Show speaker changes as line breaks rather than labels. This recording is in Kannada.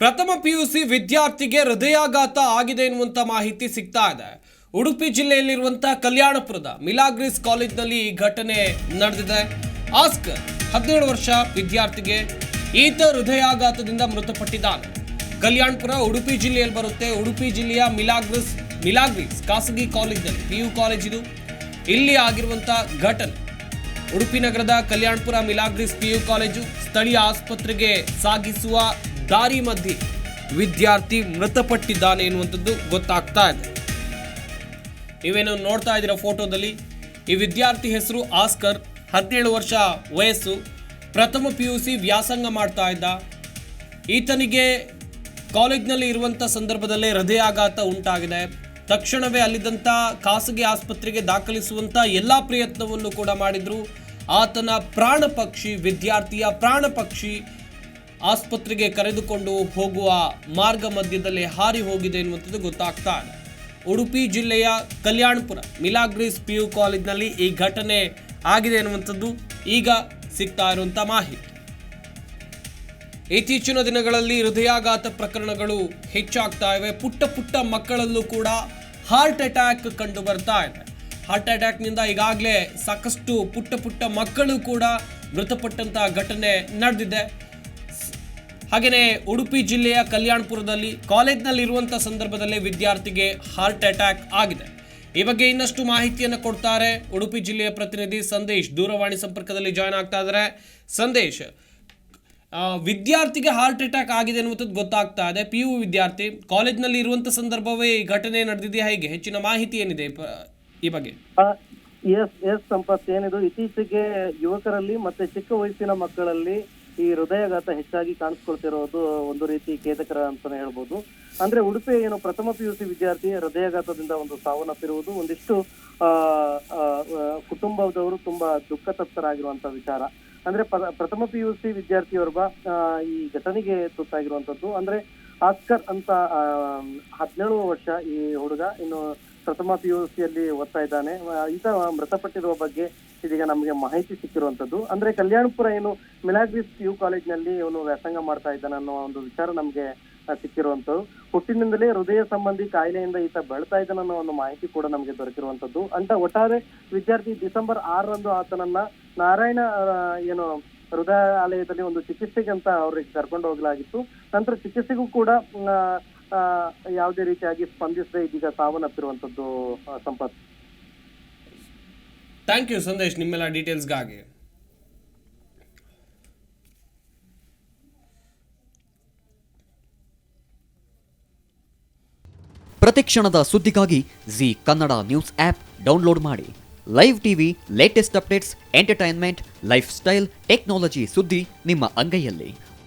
ಪ್ರಥಮ ಪಿಯುಸಿ ವಿದ್ಯಾರ್ಥಿಗೆ ಹೃದಯಾಘಾತ ಆಗಿದೆ ಎನ್ನುವಂಥ ಮಾಹಿತಿ ಸಿಗ್ತಾ ಇದೆ. ಉಡುಪಿ ಜಿಲ್ಲೆಯಲ್ಲಿರುವಂತಹ ಕಲ್ಯಾಣಪುರದ ಮಿಲಾಗ್ರಿಸ್ ಕಾಲೇಜ್ನಲ್ಲಿ ಈ ಘಟನೆ ನಡೆದಿದೆ. ಆಸ್ಕರ್, ಹದಿನೇಳು ವರ್ಷ ವಿದ್ಯಾರ್ಥಿಗೆ ಈತ ಹೃದಯಾಘಾತದಿಂದ ಮೃತಪಟ್ಟಿದ್ದಾನೆ. ಕಲ್ಯಾಣಪುರ, ಉಡುಪಿ ಜಿಲ್ಲೆಯಲ್ಲಿ ಬರುತ್ತೆ. ಉಡುಪಿ ಜಿಲ್ಲೆಯ ಮಿಲಾಗ್ರಿಸ್ ಮಿಲಾಗ್ರಿಸ್ ಖಾಸಗಿ ಕಾಲೇಜ್ನಲ್ಲಿ ಪಿ ಯು ಕಾಲೇಜ್ ಇದು. ಇಲ್ಲಿ ಆಗಿರುವಂತಹ ಘಟನೆ ಉಡುಪಿ ನಗರದ ಕಲ್ಯಾಣಪುರ ಮಿಲಾಗ್ರಿಸ್ ಪಿಯು ಕಾಲೇಜು ಸ್ಥಳೀಯ ಆಸ್ಪತ್ರೆಗೆ ಸಾಗಿಸುವ ದಾರಿ ಮಧ್ಯೆ ವಿದ್ಯಾರ್ಥಿ ಮೃತಪಟ್ಟಿದ್ದಾನೆ ಎನ್ನುವಂಥದ್ದು ಗೊತ್ತಾಗ್ತಾ ಇದೆ. ನೀವೇನು ನೋಡ್ತಾ ಇದ್ದೀರಾ ಫೋಟೋದಲ್ಲಿ? ಈ ವಿದ್ಯಾರ್ಥಿ ಹೆಸರು ಆಸ್ಕರ್, ಹದಿನೇಳು ವರ್ಷ ವಯಸ್ಸು, ಪ್ರಥಮ ಪಿ ಯು ಸಿ ವ್ಯಾಸಂಗ ಮಾಡ್ತಾ ಇದ್ದ. ಈತನಿಗೆ ಕಾಲೇಜ್ನಲ್ಲಿ ಇರುವಂಥ ಸಂದರ್ಭದಲ್ಲೇ ಹೃದಯಾಘಾತ ಉಂಟಾಗಿದೆ. ತಕ್ಷಣವೇ ಅಲ್ಲಿದ್ದಂಥ ಖಾಸಗಿ ಆಸ್ಪತ್ರೆಗೆ ದಾಖಲಿಸುವಂಥ ಎಲ್ಲ ಪ್ರಯತ್ನವನ್ನು ಕೂಡ ಮಾಡಿದರು. ಆತನ ಪ್ರಾಣ ಪಕ್ಷಿ ವಿದ್ಯಾರ್ಥಿಯ ಪ್ರಾಣ ಪಕ್ಷಿ ಆಸ್ಪತ್ರೆಗೆ ಕರೆದುಕೊಂಡು ಹೋಗುವ ಮಾರ್ಗ ಮಧ್ಯದಲ್ಲಿ ಹಾರಿ ಹೋಗಿದೆ ಎನ್ನುವಂಥದ್ದು ಗೊತ್ತಾಗ್ತಾ ಇದೆ. ಉಡುಪಿ ಜಿಲ್ಲೆಯ ಕಲ್ಯಾಣಪುರ ಮಿಲಾಗ್ರೀಸ್ ಪಿ ಯು ಕಾಲೇಜ್ನಲ್ಲಿ ಈ ಘಟನೆ ಆಗಿದೆ ಎನ್ನುವಂಥದ್ದು ಈಗ ಸಿಗ್ತಾ ಇರುವಂಥ ಮಾಹಿತಿ. ಇತ್ತೀಚಿನ ದಿನಗಳಲ್ಲಿ ಹೃದಯಾಘಾತ ಪ್ರಕರಣಗಳು ಹೆಚ್ಚಾಗ್ತಾ ಇವೆ. ಪುಟ್ಟ ಪುಟ್ಟ ಮಕ್ಕಳಲ್ಲೂ ಕೂಡ ಹಾರ್ಟ್ ಅಟ್ಯಾಕ್ ಕಂಡು ಬರ್ತಾ ಇದೆ. ಹಾರ್ಟ್ ಅಟ್ಯಾಕ್ನಿಂದ ಈಗಾಗಲೇ ಸಾಕಷ್ಟು ಪುಟ್ಟ ಪುಟ್ಟ ಮಕ್ಕಳು ಕೂಡ ಮೃತಪಟ್ಟಂತಹ ಘಟನೆ ನಡೆದಿದೆ. ಹಾಗೆಯೇ ಉಡುಪಿ ಜಿಲ್ಲೆಯ ಕಲ್ಯಾಣಪುರದಲ್ಲಿ ಕಾಲೇಜ್ನಲ್ಲಿ ಇರುವಂಥ ಸಂದರ್ಭದಲ್ಲೇ ವಿದ್ಯಾರ್ಥಿಗೆ ಹಾರ್ಟ್ ಅಟ್ಯಾಕ್ ಆಗಿದೆ. ಈ ಬಗ್ಗೆ ಇನ್ನಷ್ಟು ಮಾಹಿತಿಯನ್ನು ಕೊಡ್ತಾರೆ ಉಡುಪಿ ಜಿಲ್ಲೆಯ ಪ್ರತಿನಿಧಿ ಸಂದೇಶ್. ದೂರವಾಣಿ ಸಂಪರ್ಕದಲ್ಲಿ ಜಾಯ್ನ್ ಆಗ್ತಾ ಇದ್ದಾರೆ. ಸಂದೇಶ್ ವಿದ್ಯಾರ್ಥಿಗೆ ಹಾರ್ಟ್ ಅಟ್ಯಾಕ್ ಆಗಿದೆ ಅನ್ನುವಂಥದ್ದು ಗೊತ್ತಾಗ್ತಾ ಇದೆ. ಪಿ ಯು ವಿದ್ಯಾರ್ಥಿ, ಕಾಲೇಜ್ನಲ್ಲಿ ಇರುವಂಥ ಸಂದರ್ಭವೇ ಈ ಘಟನೆ ನಡೆದಿದೆ, ಹೇಗೆ? ಹೆಚ್ಚಿನ ಮಾಹಿತಿ ಏನಿದೆ ಈ ಬಗ್ಗೆ?
ಎಸ್ ಎಸ್ ಸಂಪತ್, ಏನಿದು, ಇತ್ತೀಚೆಗೆ ಯುವಕರಲ್ಲಿ ಮತ್ತೆ ಚಿಕ್ಕ ವಯಸ್ಸಿನ ಮಕ್ಕಳಲ್ಲಿ ಈ ಹೃದಯಾಘಾತ ಹೆಚ್ಚಾಗಿ ಕಾಣಿಸ್ಕೊಳ್ತಿರೋದು ಒಂದು ರೀತಿ ಖೇದಕರ ಅಂತಾನೆ ಹೇಳ್ಬೋದು. ಅಂದ್ರೆ ಉಡುಪಿ ಏನು ಪ್ರಥಮ ಪಿ ಯು ಸಿ ವಿದ್ಯಾರ್ಥಿ ಹೃದಯಾಘಾತದಿಂದ ಒಂದು ಸಾವನ್ನಪ್ಪಿರುವುದು ಒಂದಿಷ್ಟು ಕುಟುಂಬದವರು ತುಂಬಾ ದುಃಖ ತಪ್ತರಾಗಿರುವಂತ ವಿಚಾರ. ಅಂದ್ರೆ ಪ್ರ- ಪ್ರಥಮ ಪಿ ಯು ಸಿ ವಿದ್ಯಾರ್ಥಿಯೊರ್ಬ ಈ ಘಟನೆಗೆ ತುತ್ತಾಗಿರುವಂತದ್ದು. ಅಂದ್ರೆ ಆಸ್ಕರ್ ಅಂತ ಹದಿನೇಳು ವರ್ಷ ಈ ಹುಡುಗ, ಇನ್ನು ಪ್ರಥಮ ಪಿ ಯು ಸಿಯಲ್ಲಿ ಓದ್ತಾ ಇದ್ದಾನೆ. ಈತ ಮೃತಪಟ್ಟಿರುವ ಬಗ್ಗೆ ಇದೀಗ ನಮಗೆ ಮಾಹಿತಿ ಸಿಕ್ಕಿರುವಂತದ್ದು ಅಂದ್ರೆ ಕಲ್ಯಾಣಪುರ ಏನು ಮಿಲಾಗ್ರಿಸ್ ಪಿ ಯು ಕಾಲೇಜ್ನಲ್ಲಿ ಇವನು ವ್ಯಾಸಂಗ ಮಾಡ್ತಾ ಇದ್ದಾನೆ ಅನ್ನೋ ಒಂದು ವಿಚಾರ ನಮಗೆ ಸಿಕ್ಕಿರುವಂತದ್ದು ಹುಟ್ಟಿನಿಂದಲೇ ಹೃದಯ ಸಂಬಂಧಿ ಕಾಯಿಲೆಯಿಂದ ಈತ ಬೆಳ್ತಾ ಇದ್ದಾನೆ ಅನ್ನೋ ಒಂದು ಮಾಹಿತಿ ಕೂಡ ನಮಗೆ ದೊರಕಿರುವಂತದ್ದು ಅಂತ ಒಟ್ಟಾರೆ ವಿದ್ಯಾರ್ಥಿ ಡಿಸೆಂಬರ್ ಆರರಂದು ಆತನನ್ನ ನಾರಾಯಣ ಏನು ಹೃದಯಾಲಯದಲ್ಲಿ ಒಂದು ಚಿಕಿತ್ಸೆಗೆ ಅಂತ ಅವ್ರಿಗೆ ಕರ್ಕೊಂಡು ಹೋಗಲಾಗಿತ್ತು. ನಂತರ ಚಿಕಿತ್ಸೆಗೂ ಕೂಡ ಯಾವುದೇ ರೀತಿಯಾಗಿ ಸ್ಪಂದಿಸದೆ ಇದೀಗ ಸಾವನ್ನಪ್ಪಿರುವಂತದ್ದು ಸಂಪತ್.
ಥ್ಯಾಂಕ್ ಯು ಸಂದೇಶ್ ನಿಮ್ಮೆಲ್ಲ ಡೀಟೇಲ್ಸ್ಗಾಗಿ
ಪ್ರತಿಕ್ಷಣದ ಸುದ್ದಿಗಾಗಿ Zee Kannada news app download ಮಾಡಿ. Live TV latest updates entertainment life style technology ಸುದ್ದಿ ನಿಮ್ಮ ಅಂಗೈಯಲ್ಲಿ.